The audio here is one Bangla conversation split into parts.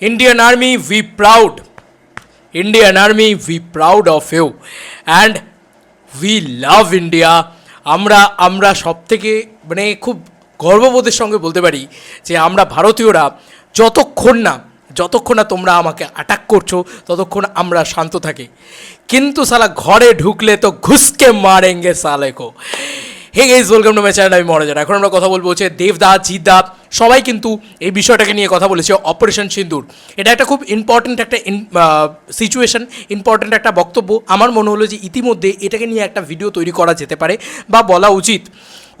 Indian Army, we proud. Indian Army, we proud of you. And we love India. আমরা আমরা সব থেকে মানে খুব গর্ববোধের সঙ্গে বলতে পারি যে আমরা ভারতীয়রা যতক্ষণ না যতক্ষণ না তোমরা আমাকে অ্যাটাক করছ ততক্ষণ আমরা শান্ত থাকি কিন্তু সালা ঘরে ঢুকলে তো ঘুসকে মারেঙ্গে সালেকো hey guys welcome to my channel আমি মনোজন এখন আমরা কথা বলব হচ্ছে দেবদা জিদা সবাই কিন্তু এই বিষয়টাকে নিয়ে কথা বলেছে অপারেশন সিন্দুর এটা একটা খুব ইম্পর্ট্যান্ট একটা সিচুয়েশন ইম্পর্ট্যান্ট একটা বক্তব্য। আমার মনে হলো যে ইতিমধ্যে এটাকে নিয়ে একটা ভিডিও তৈরি করা যেতে পারে বা বলা উচিত।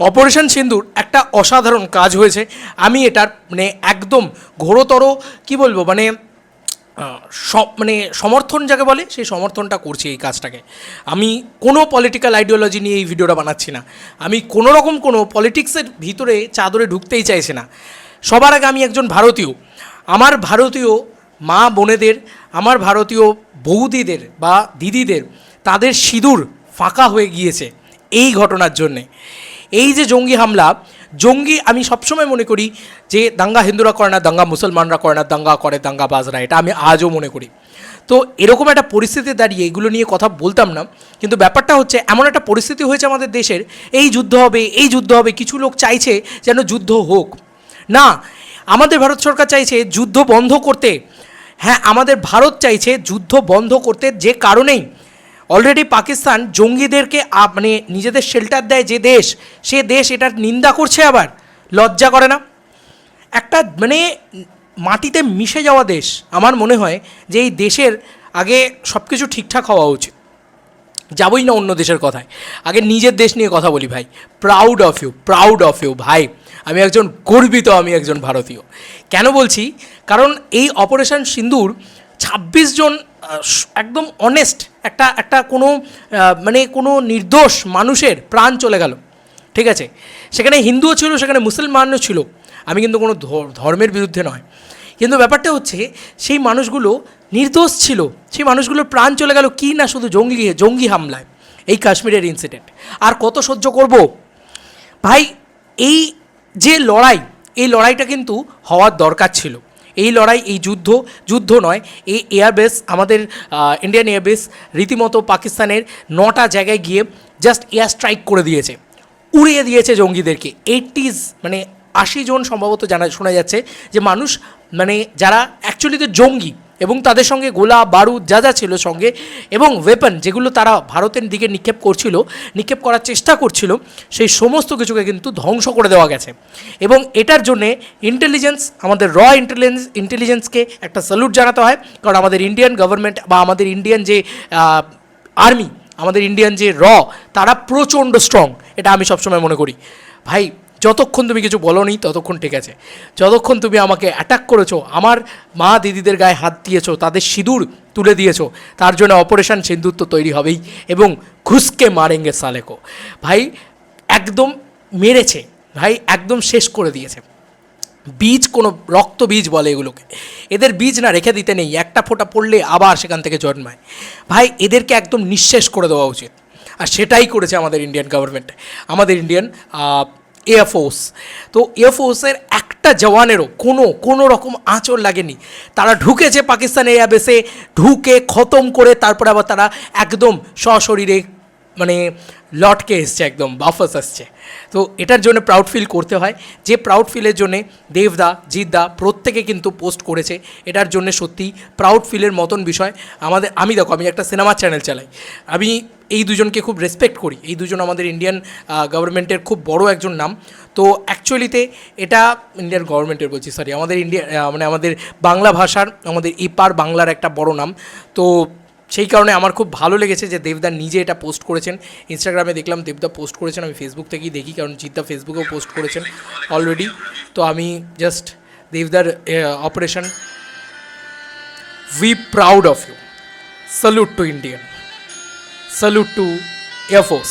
অপারেশন সিন্দুর একটা অসাধারণ কাজ হয়েছে। আমি এটার মানে একদম ঘোরতর কি বলব মানে মানে সমর্থন যাকে বলে, সেই সমর্থনটা করছি এই কাজটাকে। আমি কোনো পলিটিক্যাল আইডিওলজি নিয়ে এই ভিডিওটা বানাচ্ছি না। আমি কোনো রকম কোনো পলিটিক্সের ভিতরে চাদরে ঢুকতেই চাইছি না। সবার আগে আমি একজন ভারতীয়। আমার ভারতীয় মা বোনেদের, আমার ভারতীয় বৌদিদের বা দিদিদের, তাদের সিঁদুর ফাঁকা হয়ে গিয়েছে এই ঘটনার জন্যে। এই যে জঙ্গি হামলা, জঙ্গি আমি সবসময় মনে করি যে দাঙ্গা হিন্দুরা করে না, দাঙ্গা মুসলমানরা করে না, দাঙ্গা করে, দাঙ্গা বাজরা, এটা আমি আজও মনে করি। তো এরকম একটা পরিস্থিতি দাঁড়িয়ে এগুলো নিয়ে কথা বলতাম না, কিন্তু ব্যাপারটা হচ্ছে এমন একটা পরিস্থিতি হয়েছে আমাদের দেশের, এই যুদ্ধ হবে, এই যুদ্ধ হবে, কিছু লোক চাইছে যেন যুদ্ধ হোক। না, আমাদের ভারত সরকার চাইছে যুদ্ধ বন্ধ করতে। হ্যাঁ আমাদের ভারত চাইছে যুদ্ধ বন্ধ করতে যে কারণেই। অলরেডি পাকিস্তান জঙ্গিদেরকে মানে নিজেদের শেল্টার দেয় যে দেশ, সে দেশ এটার নিন্দা করছে আবার। লজ্জা করে না? একটা মানে মাটিতে মিশে যাওয়া দেশ, আমার মনে হয় যে এই দেশের আগে সব কিছু ঠিকঠাক হওয়া উচিত। যাবই না অন্য দেশের কথায়। আগে নিজের দেশ নিয়ে কথা বলি ভাই। Proud of you proud of you ভাই। আমি একজন গর্বিত, আমি একজন ভারতীয়। কেন বলছি? কারণ এই অপারেশন সিন্দুর ছাব্বিশ জন একদম অনেস্ট একটা একটা কোনো মানে কোনো নির্দোষ মানুষের প্রাণ চলে গেল। ঠিক আছে? সেখানে হিন্দুও ছিল, সেখানে মুসলমানও ছিল। আমি কিন্তু কোনো ধর্মের বিরুদ্ধে নয়। কিন্তু ব্যাপারটা হচ্ছে, সেই মানুষগুলো নির্দোষ ছিল। সেই মানুষগুলোর প্রাণ চলে গেল কি না শুধু জঙ্গি জঙ্গি হামলায়, এই কাশ্মীরের ইনসিডেন্ট আর কত সহ্য করব? ভাই, এই যে লড়াই, এই লড়াইটা কিন্তু হওয়ার দরকার ছিল। এই লড়াই, এই যুদ্ধ যুদ্ধ নয়, এই এয়ারবেস আমাদের ইন্ডিয়ান এয়ারবেস রীতিমতো পাকিস্তানের নটা জায়গায় গিয়ে জাস্ট এয়ার স্ট্রাইক করে দিয়েছে। উড়িয়ে দিয়েছে জঙ্গিদেরকে। এইটিজ মানে আশি জন সম্ভবত জানা, শোনা যাচ্ছে যে মানুষ মানে যারা অ্যাকচুয়ালিতে জঙ্গি এবং তাদের সঙ্গে গোলা বারুদ যা যা ছিল সঙ্গে, এবং ওয়েপন যেগুলো তারা ভারতের দিকে নিক্ষেপ করছিল, নিক্ষেপ করার চেষ্টা করছিল, সেই সমস্ত কিছুকে কিন্তু ধ্বংস করে দেওয়া গেছে। এবং এটার জন্যে ইন্টেলিজেন্স আমাদের র ইন্টেলিজেন্স ইন্টেলিজেন্সকে একটা স্যালুট জানাতে হয়, কারণ আমাদের ইন্ডিয়ান গভর্নমেন্ট বা আমাদের ইন্ডিয়ান যে আর্মি আমাদের ইন্ডিয়ান যে র তারা প্রচণ্ড স্ট্রং এটা আমি সবসময় মনে করি। ভাই যতক্ষণ তুমি কিছু বলনি, ততক্ষণ ঠিক আছে। যতক্ষণ তুমি আমাকে অ্যাটাক করেছ, আমার মা দিদিদের গায়ে হাত দিয়েছ, তাদের সিঁদুর তুলে দিয়েছ, তার জন্য অপারেশন সিন্দুর তো তৈরি হবেই এবং ঘুসকে মারেঙ্গে সালেকো। ভাই, একদম মেরেছে। ভাই, একদম শেষ করে দিয়েছে। বীজ কোনো রক্ত বীজ বলে এগুলোকে। এদের বীজ না রেখে দিতে নেই, একটা ফোঁটা পড়লে আবার সেখান থেকে জন্মায়। ভাই, এদেরকে একদম নিঃশেষ করে দেওয়া উচিত। আর সেটাই করেছে আমাদের ইন্ডিয়ান গভর্নমেন্ট আমাদের ইন্ডিয়ান এয়ারফোর্স তো এয়ারফোর্সের একটা জওয়ানেরও কোনো কোনো রকম আঁচড় লাগেনি। তারা ঢুকেছে পাকিস্তান এয়ারবেসে ঢুকে খতম করে তারপরে আবার তারা একদম সশরীরে মানে লটকে এসছে একদম, বাফাস আসছে। তো এটার জন্য প্রাউড ফিল করতে হয়। যে প্রাউড ফিলের জন্যে দেবদা জিতদা প্রত্যেকে কিন্তু পোস্ট করেছে। এটার জন্য সত্যি প্রাউড ফিলের মতন বিষয়। আমাদের, আমি দেখো, আমি একটা সিনেমার চ্যানেল চালাই। আমি এই দুজনকে খুব রেসপেক্ট করি। এই দুজন আমাদের ইন্ডিয়ান গভর্নমেন্টের খুব বড় একজন নাম। তো অ্যাকচুয়ালিতে এটা ইন্ডিয়ান গভর্নমেন্টের বলছি সরি আমাদের ইন্ডিয়া মানে আমাদের বাংলা ভাষার, আমাদের ইপার বাংলার একটা বড় নাম। তো সেই কারণে আমার খুব ভালো লেগেছে যে দেবদা নিজে এটা পোস্ট করেছেন। ইনস্টাগ্রামে দেখলাম দেবদা পোস্ট করেছেন, আমি ফেসবুক থেকেই দেখি, কারণ জিদ্দা ফেসবুকেও পোস্ট করেছেন অলরেডি তো আমি জাস্ট দেবদার operation we proud of you salute to Indian salute to air force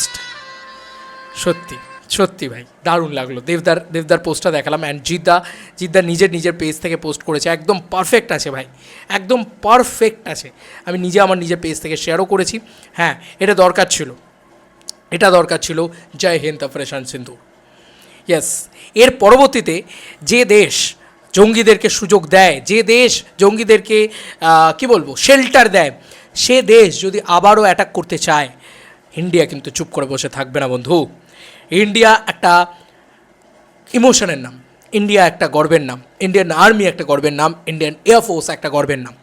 সত্যি। সত্যি ভাই, দারুণ লাগল। দেবদার দেবদার পোস্টটা দেখালাম অ্যান্ড জিদ্দা জিদ্দা নিজের নিজের পেজ থেকে পোস্ট করেছে। একদম পারফেক্ট আছে ভাই, একদম পারফেক্ট আছে। আমি নিজে আমার নিজের পেজ থেকে শেয়ারও করেছি। হ্যাঁ এটা দরকার ছিল। এটা দরকার ছিল। জয় হিন্দ, অপারেশন সিন্ধু ইয়াস এর পরবর্তীতে যে দেশ জঙ্গিদেরকে সুযোগ দেয়, যে দেশ জঙ্গিদেরকে কি বলব শেল্টার দেয়, সে দেশ যদি আবারও অ্যাটাক করতে চায় ইন্ডিয়া কিন্তু চুপ করে বসে থাকবে না বন্ধু। ইন্ডিয়া একটা ইমোশনের নাম, ইন্ডিয়া একটা গর্বের নাম, ইন্ডিয়ান আর্মি একটা গর্বের নাম, ইন্ডিয়ান এয়ারফোর্স একটা গর্বের নাম।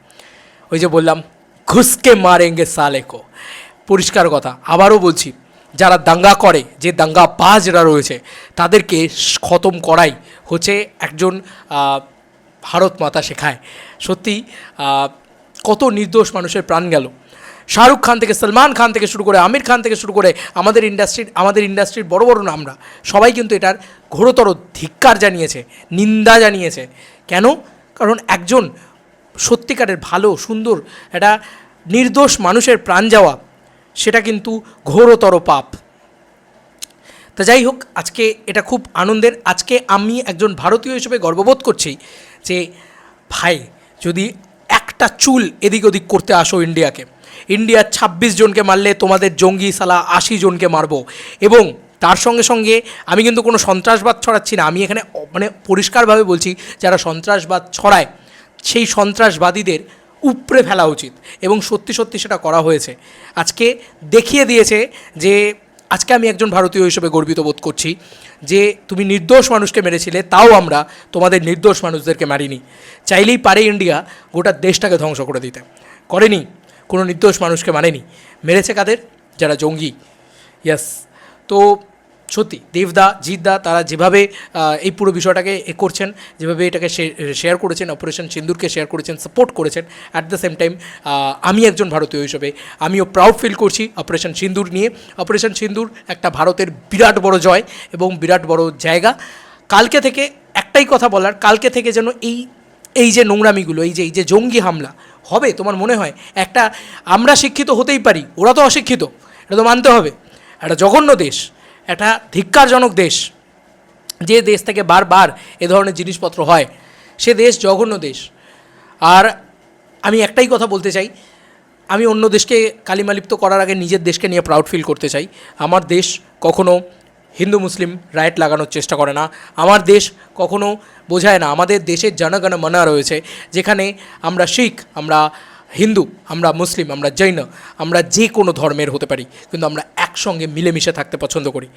ওই যে বললাম ঘুসকে মারেঙ্গে সালেকো পরিষ্কার কথা, আবারও বলছি, যারা দাঙ্গা করে, যে দাঙ্গা বাজরা রয়েছে, তাদেরকে খতম করাই হচ্ছে একজন ভারত মাতা শেখায়। সত্যি কত নির্দোষ মানুষের প্রাণ গেল। শাহরুখ খান থেকে, সলমান খান থেকে শুরু করে, আমির খান থেকে শুরু করে আমাদের ইন্ডাস্ট্রির আমাদের ইন্ডাস্ট্রির বড় বড় নামরা সবাই কিন্তু এটার ঘোরতর ধিক্কার জানিয়েছে, নিন্দা জানিয়েছে। কেন? কারণ একজন সত্যিকারের ভালো, সুন্দর, একটা নির্দোষ মানুষের প্রাণ যাওয়া, সেটা কিন্তু ঘোরতর পাপ। তা যাই হোক, আজকে এটা খুব আনন্দের। আজকে আমি একজন ভারতীয় হিসেবে গর্ববোধ করছি যে, ভাই, যদি একটা চুল এদিক ওদিক করতে আসো ইন্ডিয়াকে ইন্ডিয়ার ছাব্বিশ জনকে মারলে তোমাদের জঙ্গি সালা আশি জনকে মারবো। এবং তার সঙ্গে সঙ্গে আমি কিন্তু কোনো সন্ত্রাসবাদ ছড়াচ্ছি না। আমি এখানে মানে পরিষ্কারভাবে বলছি, যারা সন্ত্রাসবাদ ছড়ায়, সেই সন্ত্রাসবাদীদের উপড়ে ফেলা উচিত। এবং সত্যি সত্যি সেটা করা হয়েছে। আজকে দেখিয়ে দিয়েছে যে, আজকে আমি একজন ভারতীয় হিসেবে গর্বিত বোধ করছি যে, তুমি নির্দোষ মানুষকে মেরেছিলে, তাও আমরা তোমাদের নির্দোষ মানুষদেরকে মারিনি। চাইলেই পারে ইন্ডিয়া গোটা দেশটাকে ধ্বংস করে দিতে। করেনি। কোনো নির্দোষ মানুষকে মানেনি। মেরেছে কাদের? যারা জঙ্গি। ইয়াস তো সত্যি, দেবদা জিতদা তারা যেভাবে এই পুরো বিষয়টাকে এ করছেন, যেভাবে এটাকে শেয়ার করেছেন অপারেশন সিন্দুরকে শেয়ার করেছেন সাপোর্ট করেছেন অ্যাট দ্য সেম টাইম আমি একজন ভারতীয় হিসেবে, আমিও প্রাউড ফিল করছি অপারেশন সিন্দুর নিয়ে। অপারেশন সিন্দুর একটা ভারতের বিরাট বড় জয় এবং বিরাট বড় জায়গা। কালকে থেকে একটাই কথা বলার, কালকে থেকে যেন এই এই যে নোংরামিগুলো, এই যে এই যে জঙ্গি হামলা হবে, তোমার মনে হয়? একটা আমরা শিক্ষিত হতেই পারি, ওরা তো অশিক্ষিত, এটা তো মানতে হবে। একটা জঘন্য দেশ, একটা ধিক্কারজনক দেশ, যে দেশ থেকে বারবার এ ধরনের জিনিসপত্র হয়, সে দেশ জঘন্য দেশ। আর আমি একটাই কথা বলতে চাই, আমি অন্য দেশকে কালিমালিপ্ত করার আগে নিজের দেশকে নিয়ে প্রাউড ফিল করতে চাই। আমার দেশ কখনো হিন্দু মুসলিম রাইট লাগানোর চেষ্টা করে না। আমার দেশ কখনো বোঝায় না। আমাদের দেশের জনগণ মনা রয়েছে, যেখানে আমরা শিখ, আমরা হিন্দু, আমরা মুসলিম, আমরা জৈন, আমরা যে কোনো ধর্মের হতে পারি, কিন্তু আমরা একসঙ্গে মিলেমিশে থাকতে পছন্দ করি।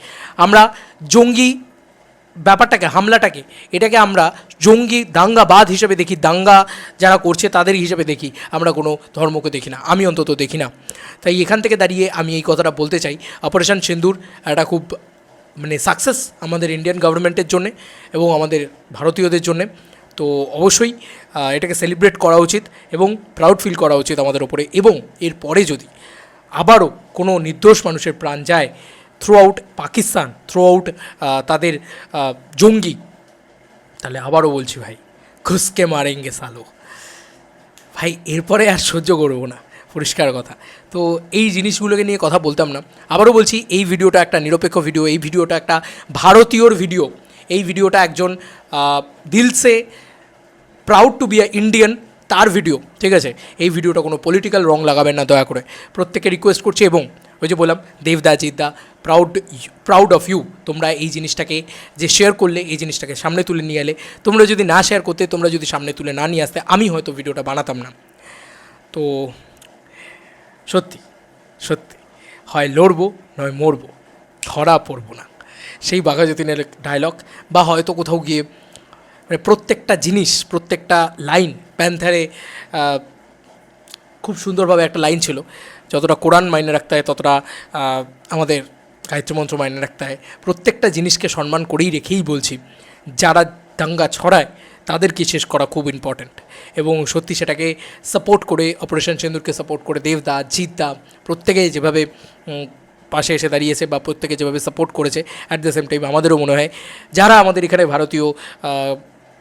আমরা জঙ্গি ব্যাপারটাকে, হামলাটাকে, এটাকে আমরা জঙ্গি দাঙ্গাবাদ হিসেবে দেখি, দাঙ্গা যারা করছে তাদের হিসেবে দেখি। আমরা কোনো ধর্মকে দেখি না, আমি অন্তত দেখি না। তাই এখান থেকে দাঁড়িয়ে আমি এই কথাটা বলতে চাই। অপারেশন সিন্দুর একটা খুব মানে সাকসেস আমাদের ইন্ডিয়ান গভর্নমেন্টের জন্যে এবং আমাদের ভারতীয়দের জন্যে। তো অবশ্যই এটাকে সেলিব্রেট করা উচিত এবং প্রাউড ফিল করা উচিত আমাদের ওপরে এবং এরপরে যদি আবারও কোনো নির্দোষ মানুষের প্রাণ যায় throughout Pakistan throughout তাদের জঙ্গি, তাহলে আবারও বলছি ভাই ঘুসকে মারেঙ্গে সালো ভাই, এরপরে আর সহ্য করব না। পরিষ্কার কথা। তো এই জিনিসগুলোকে নিয়ে কথা বলতাম না। আবারও বলছি, এই ভিডিওটা একটা নিরপেক্ষ ভিডিও, এই ভিডিওটা একটা ভারতীয়র ভিডিও। এই ভিডিওটা একজন দিলসে proud to be a Indian তার ভিডিও, ঠিক আছে? এই ভিডিওটা কোনো পলিটিক্যাল রং লাগাবেন না, দয়া করে। প্রত্যেকে রিকোয়েস্ট করছি এবং ওই যে বললাম, দেবদা জিতদা প্রাউড প্রাউড অফ ইউ তোমরা এই জিনিসটাকে যে শেয়ার করলে, এই জিনিসটাকে সামনে তুলে নিয়ে এলে, তোমরা যদি না শেয়ার করতে, তোমরা যদি সামনে তুলে না নিয়ে আসতে, আমি হয়তো ভিডিওটা বানাতাম না। তো সত্যি সত্যি। হয় লড়বো, নয় মরবো। ধরা পড়ব না। সেই বাঘা যতীনের ডায়লগ বা হয়তো কোথাও গিয়ে মানে প্রত্যেকটা জিনিস, প্রত্যেকটা লাইন প্যান্থারে খুব সুন্দরভাবে একটা লাইন ছিল। যতটা কোরআন মাইনে রাখতে হয়, ততটা আমাদের গায়ত্রী মন্ত্র মাইনে রাখতে হয়। প্রত্যেকটা জিনিসকে সম্মান করেই রেখেই বলছি, যারা দাঙ্গা ছড়ায় তাদেরকে শেষ করা খুব ইম্পর্ট্যান্ট এবং সত্যি সেটাকে সাপোর্ট করে অপারেশন সিন্দুরকে সাপোর্ট করে, দেবদা জিতদা প্রত্যেকে যেভাবে পাশে এসে দাঁড়িয়েছে বা প্রত্যেকে যেভাবে সাপোর্ট করেছে অ্যাট দ্য সেম টাইম আমাদেরও মনে হয়, যারা আমাদের এখানে ভারতীয়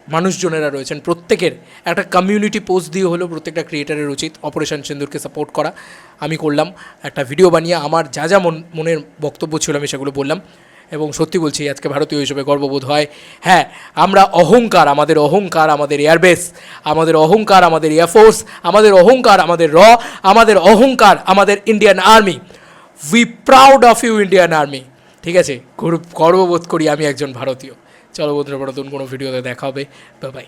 মানুষজনেরা রয়েছেন, প্রত্যেকের একটা কমিউনিটি পোস্ট দিয়ে হলেও প্রত্যেকটা ক্রিয়েটারের উচিত অপারেশন সিন্দুরকে সাপোর্ট করা। আমি করলাম, একটা ভিডিও বানিয়ে, আমার যা যা মন, মনের বক্তব্য ছিল আমি সেগুলো বললাম। এবং সত্যি বলছি, আজকে ভারতীয় হিসেবে গর্ববোধ হয়। হ্যাঁ আমরা অহংকার, আমাদের অহংকার, আমাদের এয়ারবেস আমাদের অহংকার, আমাদের এয়ারফোর্স আমাদের অহংকার, আমাদের র আমাদের অহংকার, আমাদের Indian army we proud of you Indian army ঠিক আছে? গর্ব- গর্ববোধ করি আমি একজন ভারতীয়। চলো বন্ধুরা নতুন কোনো ভিডিওতে দেখা হবে। বাই